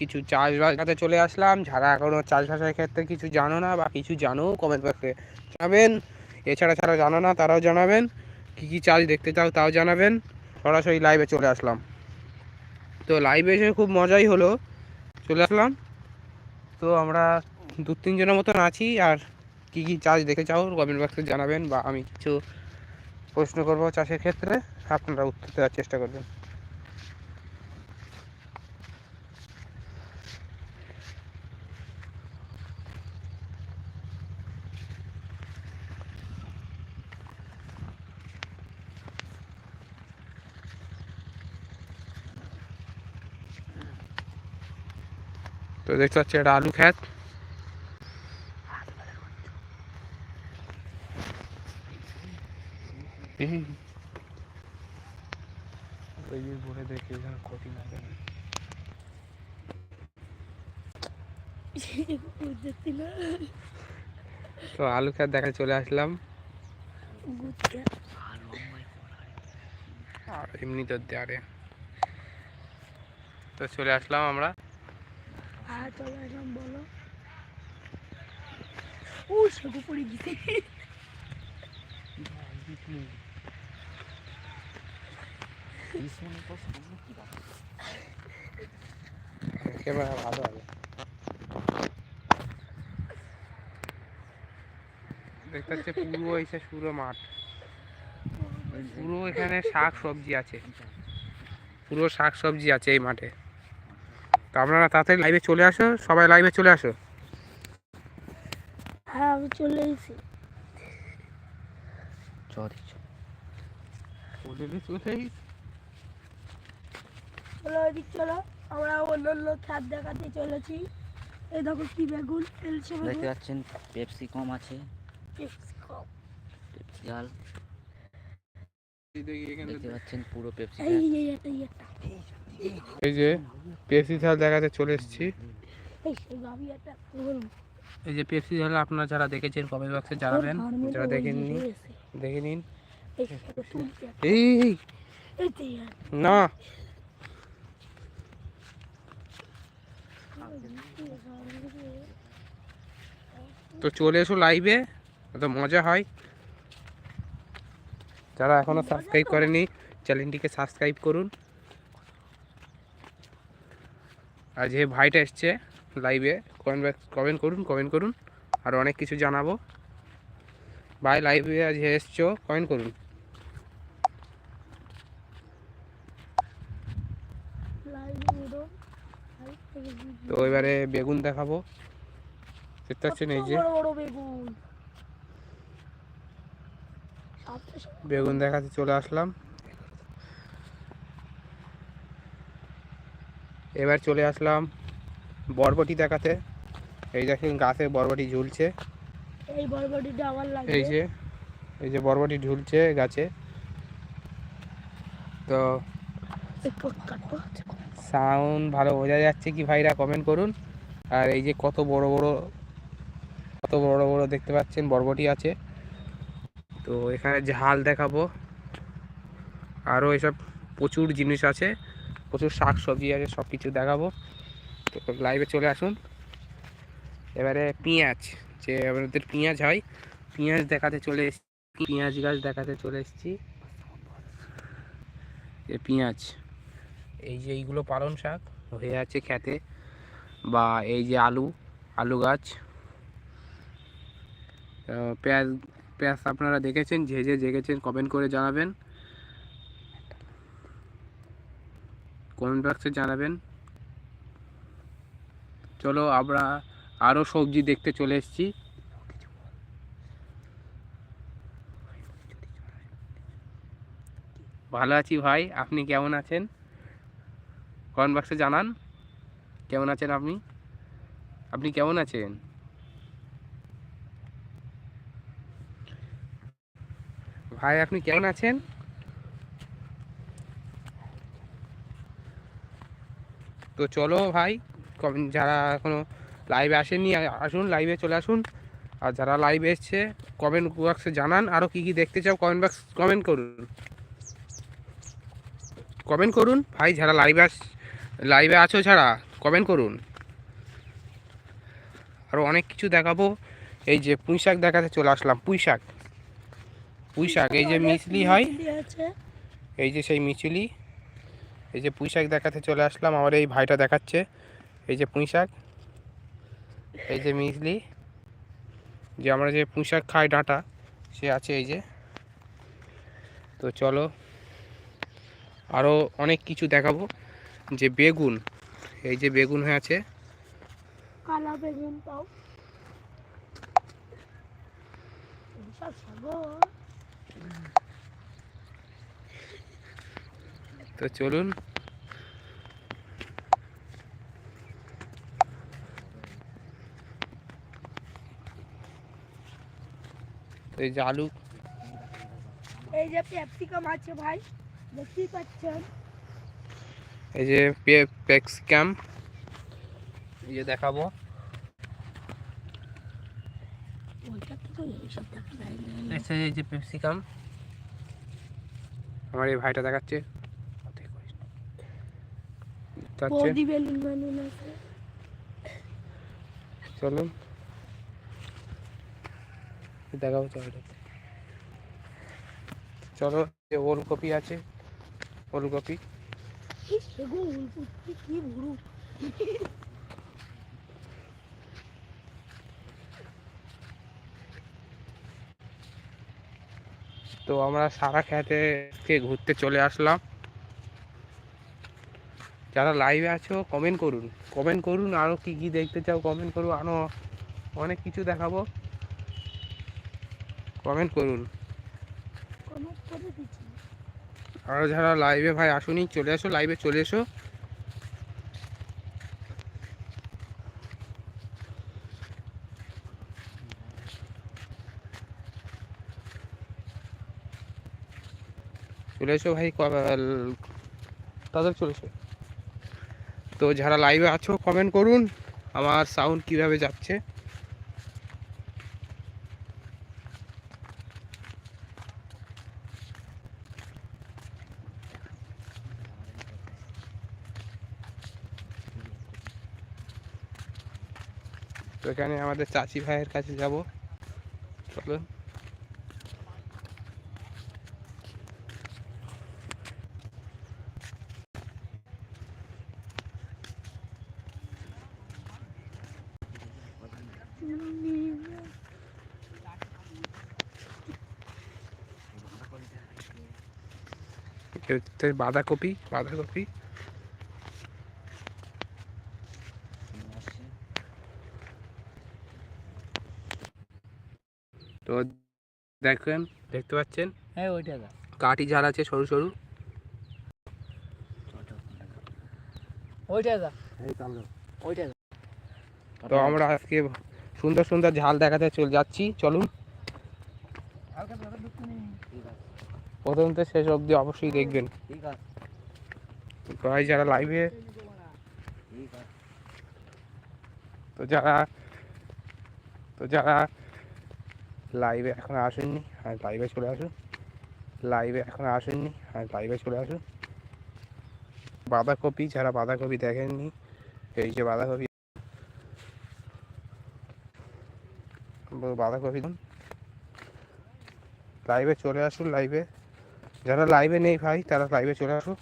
কিছু চাষবাস করতে চলে আসলাম। যারা এখনও চাষবাসের ক্ষেত্রে কিছু জানো না বা কিছু জানো কমেন্ট বক্সে জানাবেন। এছাড়া ছাড়া জানো না, তারাও জানাবেন। কী কী চাষ দেখতে চাও, তাও জানাবেন। সরাসরি লাইভে চলে আসলাম। তো লাইভে এসে খুব মজাই হলো। চলে আসলাম। তো আমরা দু তিনজনের মতন আছি। আর কী কী চাষ দেখতে চাও কমেন্ট বক্সে জানাবেন বা আমি কিছু প্রশ্ন করব চাষের ক্ষেত্রে। আপনারা উত্তর দেওয়ার চেষ্টা করবেন। তো দেখতে পাচ্ছি এটা আলু যে বলে দেখি ক্ষতি। না তো আলু খ্যাত দেখা চলে আসলাম। এমনি তো দেয়ারে তো চলে আসলাম আমরা। আর চলে আসলাম বলো। ও সেগু পড়ে গেছে। ক্যামেরা ভালো হবে। দেখতে পাচ্ছি পুরো এসে পুরো মাঠ। পুরো এখানে শাক সবজি আছে। পুরো শাক সবজি আছে এই মাঠে। তো আপনারা তাড়াতাড়ি লাইভে চলে আসো সবাই লাইভে চলে আসো। হ্যাঁ আমি চলে এসেছি। চলো ওইদিক চলো আমরা অন্য অন্য খাদ দেখাতে চলেছি। এই দেখো কি বেগুন তেলছে দেখতে পাচ্ছেন পেপসি কম আছে। পেপসি কম। পেপসি জাল দেখতে পাচ্ছেন পুরো পেপসি এই এই একটা এই এই যে পেপসি ঝাল দেখাতে চলে এসেছি। এই যে পেপসি ঝাল আপনারা যারা দেখেছেন কমেন্ট বক্সে জানাবেন। যারা ওই দেখেননি দেখে নিন। এই না। তো চলে এসো লাইভে তো মজা হয়। যারা এখনও সাবস্ক্রাইব করেনি চ্যানেলটিকে সাবস্ক্রাইব করুন। আর যে ভাইটা এসছে লাইভে কমেন্ট কমেন্ট করুন কমেন্ট করুন। আর অনেক কিছু জানাব। ভাই লাইভে আজ এসছো কমেন্ট করুন। তো এবারে বেগুন দেখাবো। দেখতে পাচ্ছেন এই যে। বেগুন দেখাতে চলে আসলাম। এবার চলে আসলাম বরবটি দেখাতে। এই দেখেন গাছে বরবটি ঝুলছে। এই বরবটিটা আমার লাগবে। এই যে এই যে বরবটি ঝুলছে গাছে। তো সাউন্ড ভালো বোঝা যাচ্ছে কি ভাইরা কমেন্ট করুন। আর এই যে কত বড় বড় কত বড় বড় দেখতে পাচ্ছেন বরবটি আছে। তো এখানে ঝাল দেখাবো। আরও এসব প্রচুর জিনিস আছে। প্রচুর শাক সবজি আছে সব কিছু দেখাবো। তো লাইভে চলে আসুন। এবারে পেঁয়াজ, যে আমাদের পেঁয়াজ হয়, পেঁয়াজ দেখাতে চলে এসেছি। পেঁয়াজ গাছ দেখাতে চলে এসেছি। যে পেঁয়াজ, এই যে এইগুলো পালং শাক হয়ে আছে খেতে। বা এই যে আলু আলু গাছ। পেঁয়াজ পেঁয়াজ আপনারা দেখেছেন, যে যে দেখেছেন কমেন্ট করে জানাবেন। কমেন্ট বক্সে জানাবেন। চলো আমরা আরও সবজি দেখতে চলে এসেছি। ভালো আছি ভাই, আপনি কেমন আছেন? কমেন্ট বক্সে জানান, কেমন আছেন আপনি? আপনি কেমন আছেন? ভাই, আপনি কেমন আছেন? তো চলো ভাই যারা এখনও লাইভে আসেনি আসুন লাইভে চলে আসুন। আর যারা লাইভে এসছে কমেন্ট বক্সে জানান। আরও কী কী দেখতে চাও কমেন্ট বক্স কমেন্ট করুন। কমেন্ট করুন। ভাই যারা লাইভে আস লাইভে আছো ছাড়া কমেন্ট করুন। আরও অনেক কিছু দেখাবো। এই যে পুঁই শাক দেখাতে চলে আসলাম পুঁই শাক। পুঁই শাক এই যে মিছলি হয় এই যে সেই মিচুলি এই যে পুঁই শাক দেখাতে চলে আসলাম, আমার এই ভাইটা দেখাচ্ছে। এই যে পুঁই শাক এই যে মিছলি যে আমরা যে পুঁই শাক খাই ডাঁটা, সে আছে এই যে। তো চলো আরও অনেক কিছু দেখাবো। যে বেগুন, এই যে বেগুন হয়ে আছে। কালা বেগুন পাও। বিশাল তো চলুন। এই যে আলু। এই যে ক্যাপসিকাম আছে ভাই দেখতেই পাচ্ছেন। এই যে পেক্সিকাম এই যে দেখাবো। এসে এই যে পেপসিকাম। আমার এই ভাইটা দেখাচ্ছে। চলুন। দেখাবো চলো চলো যে ওলকপি আছে। ওলকপি। তো আমরা সারা খেতে ঘুরতে চলে আসলাম। যারা লাইভে আছো কমেন্ট করুন। কমেন্ট করুন আরও কি কি দেখতে চাও কমেন্ট করুন আরও অনেক কিছু দেখাবো। কমেন্ট করুন। আরও যারা লাইভে ভাই আসুনি, চলে এসো লাইভে চলে এসো। চলে এসো ভাই তাদের চলে এসো। তো যারা লাইভে আছো কমেন্ট করুন আমার সাউন্ড কীভাবে যাচ্ছে। তো এখানে আমাদের চাচি ভাইয়ের কাছে যাব। চলুন। বাঁধাকপি বাঁধাকপি। তো দেখেন দেখতে পাচ্ছেন? হ্যাঁ ওইটা দা কাঠি ঝাল আছে সরু সরু। ওইটা দা ওইটা দা তো আমরা আজকে সুন্দর সুন্দর ঝাল দেখাতে চলে যাচ্ছি। চলুন। ঠিক আছে প্রথম থেকে শেষ অবধি অবশ্যই দেখবেন। ভাই যারা লাইভে তো যারা তো যারা লাইভে এখন আসেননি, আর লাইভে চলে আসুন। লাইভে এখন আসেননি, আর লাইভে চলে আসুন। বাঁধাকপি, যারা বাঁধাকপি দেখেননি, এই যে বাঁধাকপি। বাঁধাকপি লাইভে চলে আসুন লাইভে যারা লাইভে নেই ভাই, তারা লাইভে চলে আসুন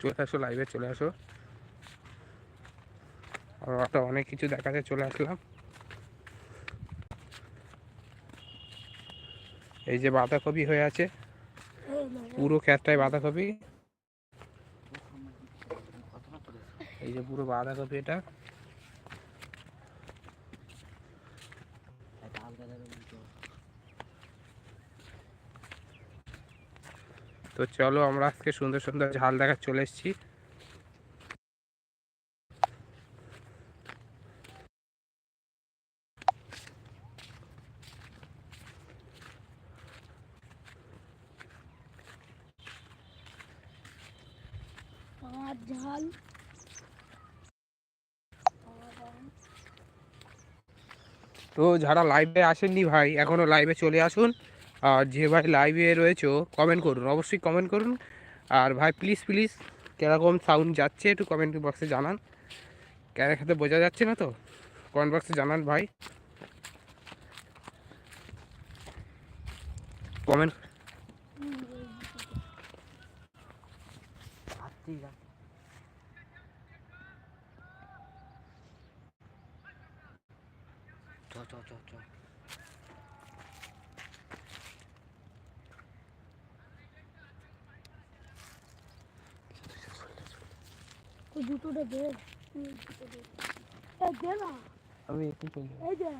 চলে আসো লাইভে চলে আসো। আমরা অনেক কিছু দেখাতে চলে আসলাম। এই যে বাঁধাকপি হয়ে আছে। পুরো ক্ষেতটাই বাঁধাকপি। এই যে পুরো বাঁধাকপি এটা। তো চলো আমরা আজকে সুন্দর সুন্দর ঝাল দেখা চলে এসেছি পাঁচ ঝাল তো যারা লাইভে আসেননি ভাই এখনও লাইভে চলে আসুন। আর যে ভাই লাইভে রয়েছে কমেন্ট করুন, অবশ্যই কমেন্ট করুন। আর ভাই প্লিজ প্লিজ কীরকম সাউন্ড যাচ্ছে একটু কমেন্ট বক্সে জানান। ক্যারা খেতে বোঝা যাচ্ছে না তো? কমেন্ট বক্সে জানান ভাই। কমেন্ট হাতি গাছ চ চ চ চ তুই জুতোটা দে হুম, জুতো দে। এই দে না আমি একটু চলে এই যে